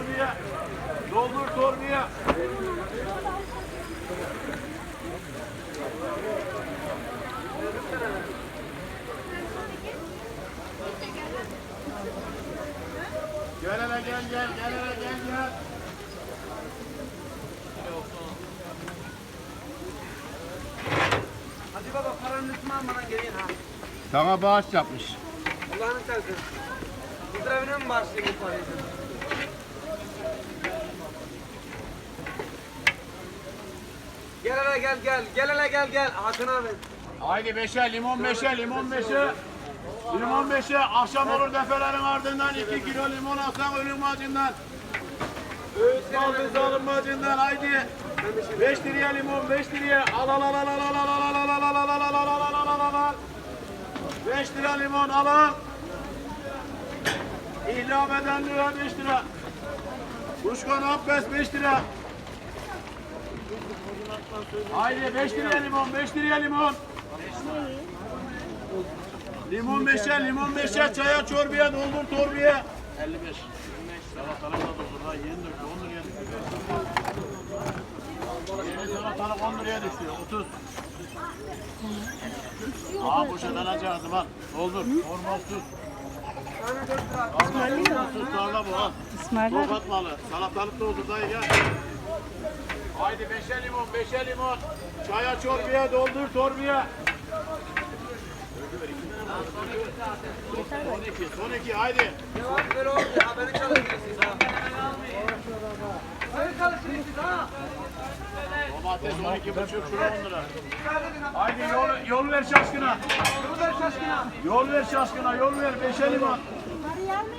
torbaya. Doldur torbaya. Gel hele gel gel gel hele gel gel. Hadi baba paranın üstüne almadan gelin ha. Sana bağış yapmış. Allah'ını seversen. Hidravine mi bağışlayayım bu parayı? Gel hele gel gel. Gel hele gel gel. Hakan abi. Haydi beşe, limon beşe, limon beşe. Limon beşe, akşam olur defelerin ardından iki kilo limon alsan ölüm acından. Öğüt aldın zalim acından haydi. Beş liraya limon, beş liraya. Al al al al al al al al al al al al al al al al al al al. Beş lira limon al al. İhlam eden lira beş lira. Kuşkan Abbas beş lira. Haydi 5 liraya limon, 5 liraya limon. Limon 5'e, limon 5'e, çaya çorbaya doldur torbaya. 55. Salatalık da doldur ha, yeni döktü, 10 liraya düştü. Yeni salatalık 10 liraya düştü, 30. Aa poşet alacağız bak, doldur, hormon tut, tarla bu ha. İsmail'ler Tokat malı, salatalık doldur dayı gel. Haydi beşe limon, beşe limon. Çaya çorbaya doldur torbaya. Son iki, son iki haydi. Cevap ver oğlum ya. Beni çalıştırırsınız ha. Beni çalıştırırsınız ha. Domates 12 buçuk şura 10 lira. Haydi yol, yol ver şaşkına. Dur ver şaşkına. Yol ver şaşkına, yol ver beşe limon. Bunları yer mi?